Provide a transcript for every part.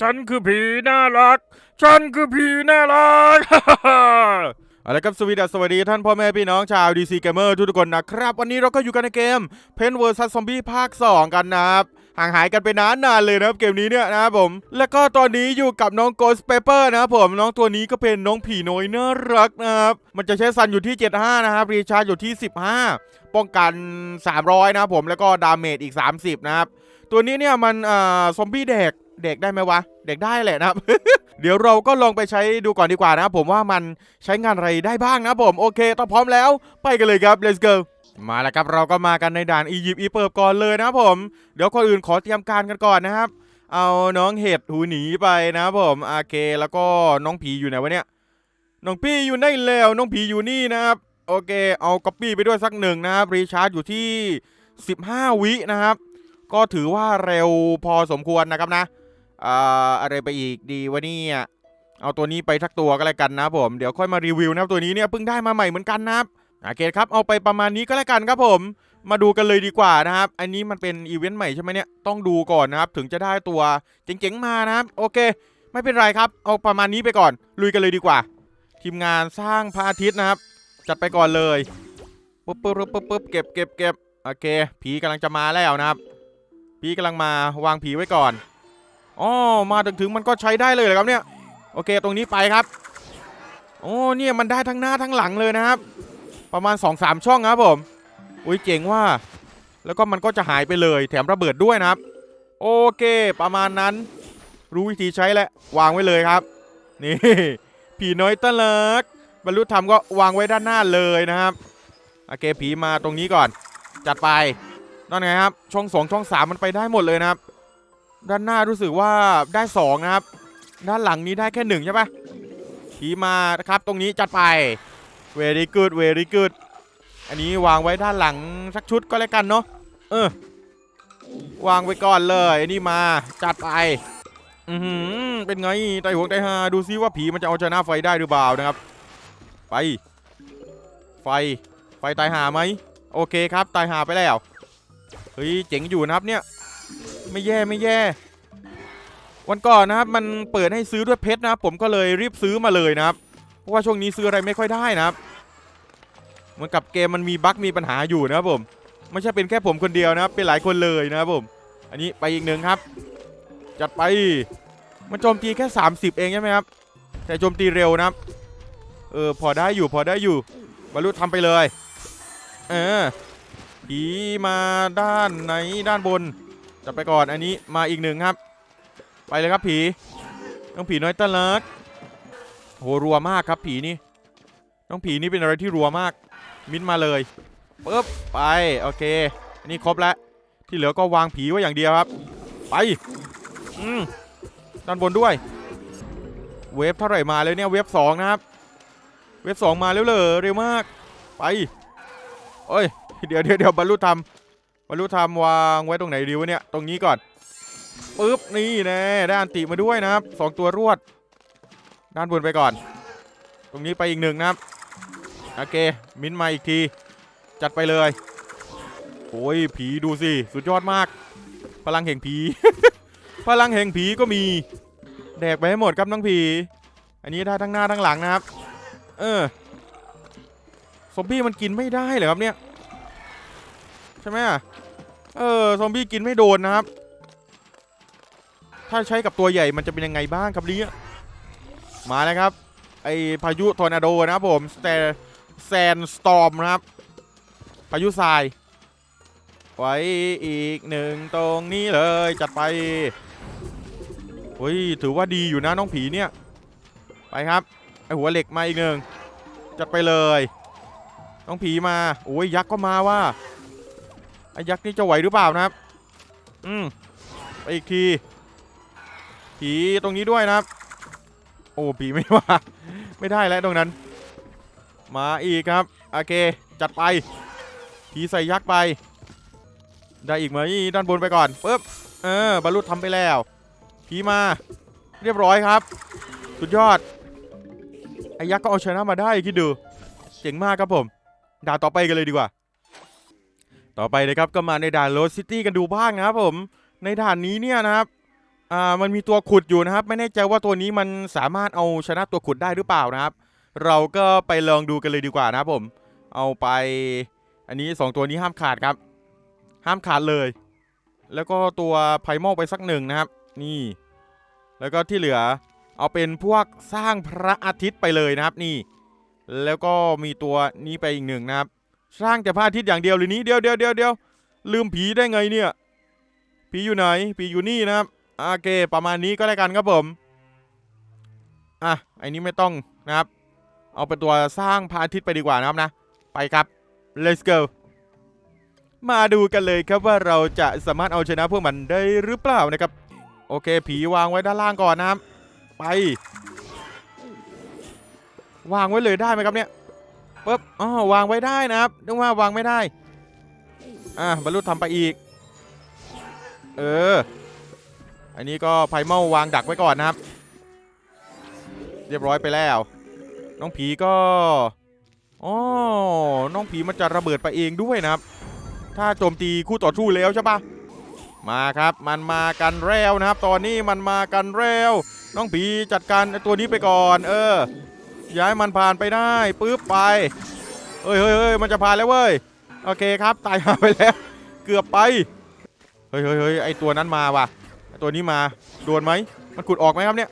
ฉันคือผีน่ารัก ฉันคือผีน่ารัก เอาละครับสวัสดีสวัสดีท่านพ่อแม่พี่น้องชาว DC Gamer ทุกคนนะครับ วันนี้เราก็อยู่กันในเกม Pen vs Zombie ภาค 2 กันนะครับห่างหายกันไปนานนานเลยนะครับเกมนี้เนี่ยนะครับผม แล้วก็ตอนนี้อยู่กับน้อง Ghost Pepper นะครับผมน้องตัวนี้ก็เป็นน้องผีน้อยน่ารักนะครับมันจะใช้ซันอยู่ที่ 75 นะครับรีชาร์จอยู่ที่ 15 ป้องกัน 300 นะครับผมแล้วก็ดาเมจอีก 30 นะครับตัวนี้เนี่ยมันอ่าซอมบี้เด็ก เด็กได้ไหมวะ เด็กได้แหละนะครับ เดี๋ยวเราก็ลองไปใช้ดูก่อนดีกว่านะครับผมว่ามันใช้งานอะไรได้บ้างนะผมโอเคต้องพร้อมแล้วไปกันเลยครับ let's go มาแล้วครับเราก็มากันในด่านอียิปต์อีเปิบก่อนเลยนะครับผม เดี๋ยวคนอื่นขอเตรียมการกันก่อนนะครับ เอาน้องเห็ดหูหนีไปนะครับผมโอเคแล้วก็น้องผีอยู่ไหนวะเนี่ยน้องพี่อยู่ในแล้วน้องผีอยู่นี่นะครับโอเค เอาก๊อปปี้ไปด้วยสักหนึ่งนะครับรีชาร์จอยู่ที่ 15 วินะครับ ก็ถือว่าเร็วพอสมควรนะครับนะ อ่าอะไรไปอีกดีวะเนี่ยเอาตัวนี้ไปทักตัวก็แล้วกันนะผมเดี๋ยวค่อยมารีวิวนะครับตัวนี้เนี่ยเพิ่งได้มาใหม่เหมือนกันนะครับโอเคครับเอาไปประมาณนี้ก็แล้วกันครับผม มาดูกันเลยดีกว่านะครับ อันนี้มันเป็นอีเวนต์ใหม่ใช่ไหมเนี่ยต้องดูก่อนนะครับ ถึงจะได้ตัวเจ๋งๆมานะครับ โอเค ไม่เป็นไรครับ เอาประมาณนี้ไปก่อน ลุยกันเลยดีกว่า ทีมงานสร้างพระอาทิตย์นะครับ จัดไปก่อนเลยปุ๊บปุ๊บปุ๊บปุ๊บเก็บเก็บเก็บโอเค ผีกำลังจะมาแล้วนะครับ ผีกำลังมาวางผีไว้ก่อน อ๋อมาถึงถึงมันก็ใช้ได้เลยเหรอครับเนี่ยโอเคตรงนี้ไปครับโอ้เนี่ยมันได้ทั้งหน้าทั้งหลังเลยนะครับ ประมาณ 2-3 ช่องครับผมอุ้ยเจ๋งว่า แล้วก็มันก็จะหายไปเลยแถมระเบิดด้วยนะครับ โอเค ประมาณนั้น รู้วิธีใช้แล้ววางไว้เลยครับ นี่ ผีน้อยตะเลิกบรรลุธรรมก็วางไว้ด้านหน้าเลยนะครับโอเคผีมาตรงนี้ก่อน จัดไปนั่นไงครับ ช่อง2ช่อง3มันไปได้หมดเลยนะครับ ด้านหน้ารู้สึกว่าได้2นะครับ ด้านหลังนี้ได้แค่หนึ่งใช่ปะผีมานะครับตรงนี้จัดไป very good very good อันนี้วางไว้ด้านหลังสักชุดก็แล้วกันเนาะเออวางไว้ก่อนเลยอันนี้มาจัดไปอือหือเป็นไงไตหัวไตหาดูซิว่าผีมันจะเอาชนะไฟได้หรือเปล่านะครับ ไป ไฟไฟตายหาไหมโอเคครับตายหาไปแล้วเฮ้ยเจ๋งอยู่นะครับเนี่ย ไม่แย่ไม่แย่ วันก่อนนะครับ มันเปิดให้ซื้อด้วยเพชรนะครับ ผมก็เลยรีบซื้อมาเลยนะครับ เพราะว่าช่วงนี้ซื้ออะไรไม่ค่อยได้นะครับเหมือนกับเกมมันมีบั๊กมีปัญหาอยู่นะครับผม ไม่ใช่เป็นแค่ผมคนเดียวนะครับเป็นหลายคนเลยนะครับผม อันนี้ไปอีกหนึ่งครับ จัดไป มันโจมตีแค่ 30 เองใช่ไหมครับ แต่โจมตีเร็วนะครับ เออพอได้อยู่พอได้อยู่บรรลุทำไปเลย เออผีมาด้านไหนด้านบน จัดไปก่อนอันนี้มาอีกหนึ่งครับ ไปเลยครับผีน้องผีน้อยตะลิกโหรัวมากครับผีนี่น้องผีนี่เป็นอะไรที่รัวมาก มิ้นมาเลยปึ๊บไปโอเค อันนี้ครบแล้วที่เหลือก็วางผีไว้อย่างเดียวครับ ไปอืมด้านบนด้วย เวฟเท่าไหร่มาเลยเนี่ยเวฟสองนะครับ เวฟสองมาเร็วเลยเร็วมาก ไปโอ้ยเดี๋ยวเดี๋ยวเดี๋ยวบรรลุธรรม บรรลุธรรมวางไว้ตรงไหนดีวะเนี่ย ตรงนี้ก่อนปึ๊บนี่แน่ได้อันติมาด้วยนะครับสองตัวรวด ด้านบนไปก่อน ตรงนี้ไปอีกหนึ่งนะครับโอเคมิ้นมาอีกที จัดไปเลยโอ้ยผีดูสิ สุดยอดมาก พลังแห่งผี พลังแห่งผีก็มี แดกไปให้หมดครับน้องผี อันนี้ได้ทั้งหน้าทั้งหลังนะครับ เออซอมบี้มันกินไม่ได้เหรอครับเนี่ย ใช่ไหมอะเออซอมบี้กินไม่โดนนะครับ ถ้าใช้กับตัวใหญ่มันจะเป็นยังไงบ้างครับนี่ยมาแล้วครับ ไอพายุทอร์นาโดนะครับผมแต่แซนสตอมนะครับ พายุทราย ไว้อีกหนึ่งตรงนี้เลยจัดไปเฮ้ยถือว่าดีอยู่นะน้องผีเนี่ย ไปครับไอหัวเหล็กมาอีกหนึ่งจัดไปเลย น้องผีมาโอ้ยยักษ์ก็มาว่า ยักษ์นี่จะไหวหรือเปล่านะครับ อืมไปอีกที ผีตรงนี้ด้วยนะครับ โอ้ผีไม่มาไม่ได้แล้วตรงนั้น มาอีกครับโอเคจัดไป ผีใส่ยักษ์ไป ได้อีกไหมด้านบนไปก่อนปึ๊บเออบรรลุทำไปแล้ว ผีมา เรียบร้อยครับ สุดยอดไอ้ยักษ์ก็เอาชนะมาได้คิดดูเจ๋งมากครับผมด่าต่อไปกันเลยดีกว่า ต่อไปนะครับก็มาในด่านโรสซิตี้กันดูบ้างนะครับผมในด่านนี้เนี่ยนะครับอ่ามันมีตัวขุดอยู่นะครับ ไม่แน่ใจว่าตัวนี้มันสามารถเอาชนะตัวขุดได้หรือเปล่านะครับ เราก็ไปลองดูกันเลยดีกว่านะครับผม เอาไป อันนี้สองตัวนี้ห้ามขาดครับ ห้ามขาดเลย แล้วก็ตัวไพมอลไปสักหนึ่งนะครับ นี่ แล้วก็ที่เหลือเอาเป็นพวกสร้างพระอาทิตย์ไปเลยนะครับนี่ แล้วก็มีตัวนี้ไปอีกหนึ่งนะครับ สร้างแต่พระอาทิตย์อย่างเดียวเลยนี้เดียวเดียวเดียวเดียวลืมผีได้ไงเนี่ย ผีอยู่ไหน ผีอยู่นี่นะครับโอเคประมาณนี้ก็แล้วกันครับผม อะไอ้นี้ไม่ต้องนะครับ เอาเป็นตัวสร้างพระอาทิตย์ไปดีกว่านะครับนะ ไปครับ let's go มาดูกันเลยครับว่าเราจะสามารถเอาชนะพวกมันได้หรือเปล่านะครับ โอเค ผีวางไว้ด้านล่างก่อนนะครับ ไป วางไว้เลยได้ไหมครับเนี่ย ปึ๊บอ๋อวางไว้ได้นะครับนึกว่าวางไม่ได้ อะบรรลุทำไปอีก เออ อันนี้ก็ไพเมาวางดักไว้ก่อนนะครับ เรียบร้อยไปแล้ว น้องผีก็อ๋อน้องผีมันจะระเบิดไปเองด้วยนะครับ ถ้าโจมตีคู่ต่อสู้แล้วใช่ปะมาครับมันมากันแล้วนะครับ ตอนนี้มันมากันแล้ว น้องผีจัดการตัวนี้ไปก่อน เออ ย้ายมันผ่านไปได้ปึ๊บไปเฮ้ยเฮ้ยเฮ้ยมันจะผ่านแล้วเว้ยโอเคครับตายหาไปแล้ว เกือบไปเฮ้ยเฮ้ยเฮ้ยไอตัวนั้นมาว่ะตัวนี้มาโดนไหมมันขุดออกไหมครับเนี่ย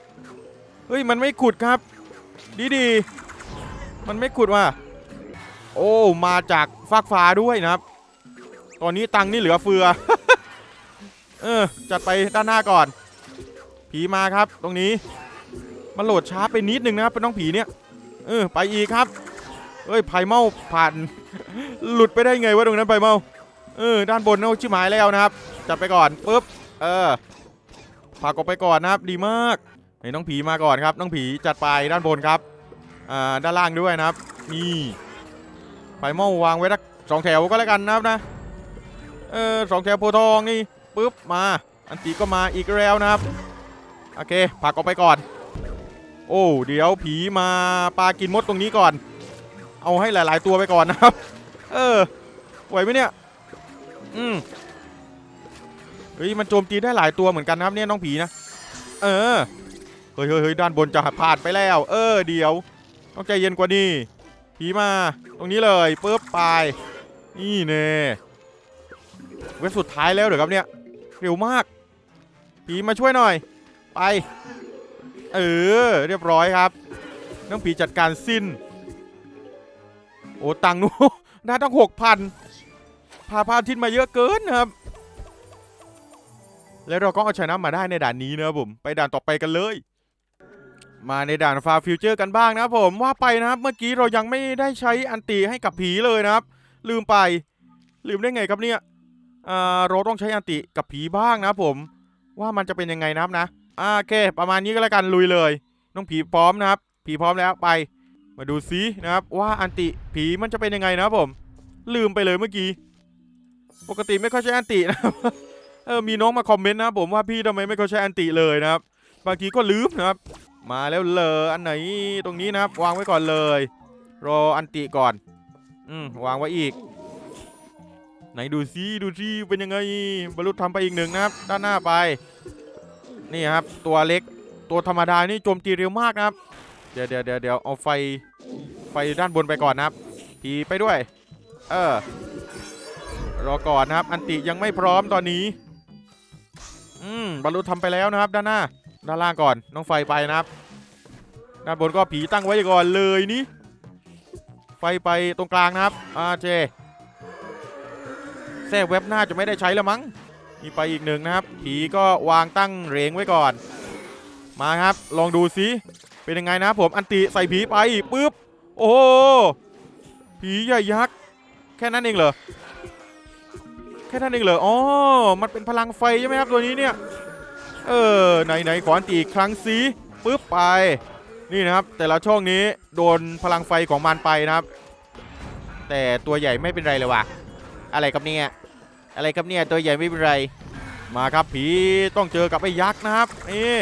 เฮ้ยมันไม่ขุดครับ ดีดีมันไม่ขุดว่ะโอ้มาจากฟากฟ้าด้วยนะครับ ตอนนี้ตังนี่เหลือเฟือ เออจัดไปด้านหน้าก่อน ผีมาครับตรงนี้มันโหลดช้าไปนิดนึงนะครับเป็นน้องผีเนี่ย เออไปอีกครับเอ้ยไผ่เมาผ่าน หลุดไปได้ไงวะตรงนั้นไผ่เมาเออด้านบนเอาชิบหายแล้วนะครับ จัดไปก่อนปุ๊บเออผลักออกไปก่อนนะครับ ดีมากให้น้องผีมาก่อนครับ น้องผีจัดไปด้านบนครับอ่าด้านล่างด้วยนะครับนี่ไผ่เมาวางไว้สักสองแถวก็แล้วกันนะครับนะเออสองแถวโพทองนี่ปุ๊บมา อันตีก็มาอีกแล้วนะครับโอเคผลักออกไปก่อน โอ้เดี๋ยวผีมาปลากินมดตรงนี้ก่อน เอาให้หลาย ๆ ตัวไปก่อนนะครับ เออไหวไหมเนี่ย อืมเฮ้ยมันโจมตีได้หลายตัวเหมือนกันนะครับเนี่ยน้องผีนะเออเฮ้ยเฮ้ยเฮ้ยด้านบนจะผ่านไปแล้ว เออเดี๋ยวต้องใจเย็นกว่านี้ผีมาตรงนี้เลยปุ๊บไปนี่เน่เว็บสุดท้ายแล้วเหรอครับเนี่ยเร็วมากผีมาช่วยหน่อย ไป เออ เรียบร้อยครับน้องผีจัดการสิ้น โอ้ตังนู้ได้ตั้งหกพันพาพาทินมาเยอะเกินนะครับ แล้วเราก็เอาชนะมาได้ในด่านนี้นะครับผม ไปด่านต่อไปกันเลย มาในด่านฟาฟิวเจอร์กันบ้างนะผมว่าไปนะครับเมื่อกี้เรายังไม่ได้ใช้อันตีให้กับผีเลยนะครับ ลืมไป ลืมได้ไงครับเนี่ยเราต้องใช้อันติกับผีบ้างนะผม ว่ามันจะเป็นยังไงนะครับนะ โอเค ประมาณนี้ก็แล้วกันลุยเลย น้องผีพร้อมนะครับ ผีพร้อมแล้วไป มาดูซินะครับ ว่าอันติผีมันจะเป็นยังไงนะครับผม ลืมไปเลยเมื่อกี้ ปกติไม่ค่อยใช้อันตินะครับเออมีน้องมาคอมเมนต์นะครับผมว่าพี่ทำไมไม่ค่อยใช้อันติเลยนะครับ บางทีก็ลืมนะครับ มาแล้วเลยอันไหนตรงนี้นะครับ วางไว้ก่อนเลย รออันติก่อน อืมวางไว้อีกไหนดูซิดูซิเป็นยังไงบรรลุทำไปอีกหนึ่งนะครับ ด้านหน้าไป นี่ครับตัวเล็กตัวธรรมดานี่โจมตีเร็วมากนะครับ เดี๋ยวเดี๋ยวเดี๋ยวเดี๋ยวเอาไฟไฟด้านบนไปก่อนนะครับผีไปด้วย เออรอก่อนนะครับ อันติยังไม่พร้อมตอนนี้ อืมบรรลุทำไปแล้วนะครับ ด้านหน้า ด้านล่างก่อน น้องไฟไปนะครับ ด้านบนก็ผีตั้งไว้ก่อนเลยนี่ไฟไปตรงกลางนะครับอาเจแทรกเว็บหน้าจะไม่ได้ใช้แล้วมั้ง มีไปอีกหนึ่งนะครับ ผีก็วางตั้งเหรงไว้ก่อน มาครับ ลองดูซิ เป็นยังไงนะครับผม อันติใส่ผีไปปุ๊บ โอ้โผีใหญ่ยักษ์ แค่นั้นเองเหรอ แค่นั้นเองเหรอ อ๋อ มันเป็นพลังไฟใช่ไหมครับตัวนี้เนี่ย เออ ไหนไหนขออันติอีกครั้งสิปุ๊บไป นี่นะครับ แต่ละช่องนี้โดนพลังไฟของมันไปนะครับ แต่ตัวใหญ่ไม่เป็นไรเลยว่ะ อะไรกับเนี่ย อะไรกับเนี่ยตัวใหญ่ไม่เป็นไร มาครับผีต้องเจอกับไอ้ยักษ์นะครับนี่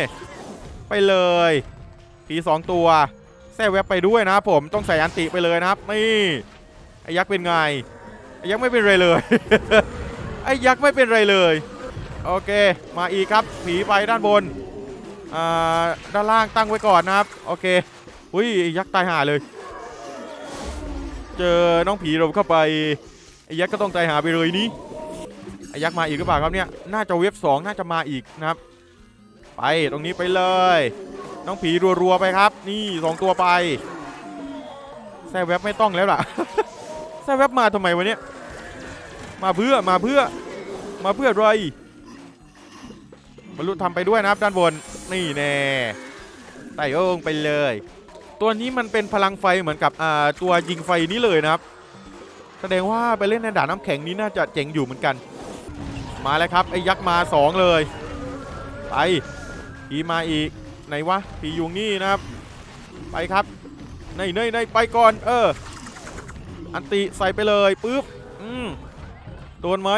ไปเลยผีสองตัวแทรกแวบไปด้วยนะครับผมต้องใส่อันติไปเลยนะครับนี่ไอ้ยักษ์เป็นไงไอ้ยักษ์ไม่เป็นไรเลย ไอ้ยักษ์ไม่เป็นไรเลย โอเค มาอีกครับ ผีไปด้านบนอ่าด้านล่างตั้งไว้ก่อนนะครับโอเคอุ้ยยักษ์ตายห่าเลย เจอน้องผีหลบเข้าไปไอ้ยักษ์ก็ต้องตายหาไปเลยนี้ ยักษ์มาอีกหรือเปล่าครับเนี่ย น่าจะเว็บสองน่าจะมาอีกนะครับ ไปตรงนี้ไปเลย น้องผีรัวๆไปครับ นี่สองตัวไปแซ่แว็บไม่ต้องแล้วล่ะแซ่แว็บมาทำไมวะเนี่ย มาเพื่อมาเพื่อมาเพื่ออะไรบรรลุทำไปด้วยนะครับด้านบน นี่แน่ไต่โอ่งไปเลย ตัวนี้มันเป็นพลังไฟเหมือนกับอ่าตัวยิงไฟนี้เลยนะครับ แสดงว่าไปเล่นในด่านน้ำแข็งนี้น่าจะเจ๋งอยู่เหมือนกัน มาแล้วครับไอ้ยักษ์มาสองเลย ไปผีมาอีกไหนวะผียุงนี่นะครับ ไปครับในในในไปก่อน เออ อันติใส่ไปเลยปึ๊บอืมโดนไหม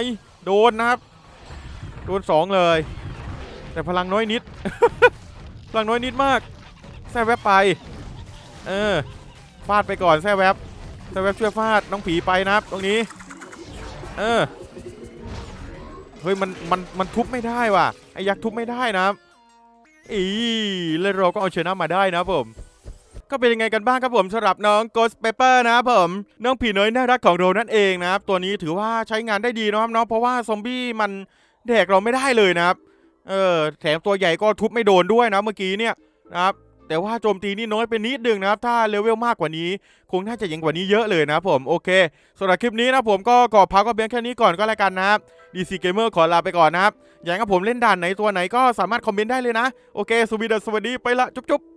โดนนะครับโดนสองเลย แต่พลังน้อยนิด พลังน้อยนิดมากแซ่แวบไป เออฟาดไปก่อนแซ่แวบแซ่แวบช่วยฟาดน้องผีไปนะครับ ตรงนี้ เออ เฮ้ยมันมันมันทุบไม่ได้ว่ะไอ้ยักษ์ทุบไม่ได้นะอีแล้วเราก็เอาชนะมาได้นะผมก็เป็นยังไงกันบ้างครับผมสำหรับน้อง Ghost Pepper นะครับผมน้องผีน้อยน่ารักของเรานั่นเองนะครับตัวนี้ถือว่าใช้งานได้ดีนะครับเนาะเพราะว่าซอมบี้มันแดกเราไม่ได้เลยนะครับเออแถมตัวใหญ่ก็ทุบไม่โดนด้วยนะเมื่อกี้เนี่ยนะครับ แต่ว่าโจมตีนี่น้อยไปนิดนึงนะครับถ้าเลเวลมากกว่านี้ คงน่าจะยิงกว่านี้เยอะเลยนะผมโอเคสำหรับคลิปนี้นะผมก็ขอพักก็เบียงแค่นี้ก่อนก็แล้วกันนะครับดีซีเกมเมอร์ขอลาไปก่อนนะครับอย่ากให้ผมเล่นด่านไหนตัวไหนก็สามารถคอมเมนต์ได้เลยนะโอเคสวีดัสสวัสดีไปละจุ๊บ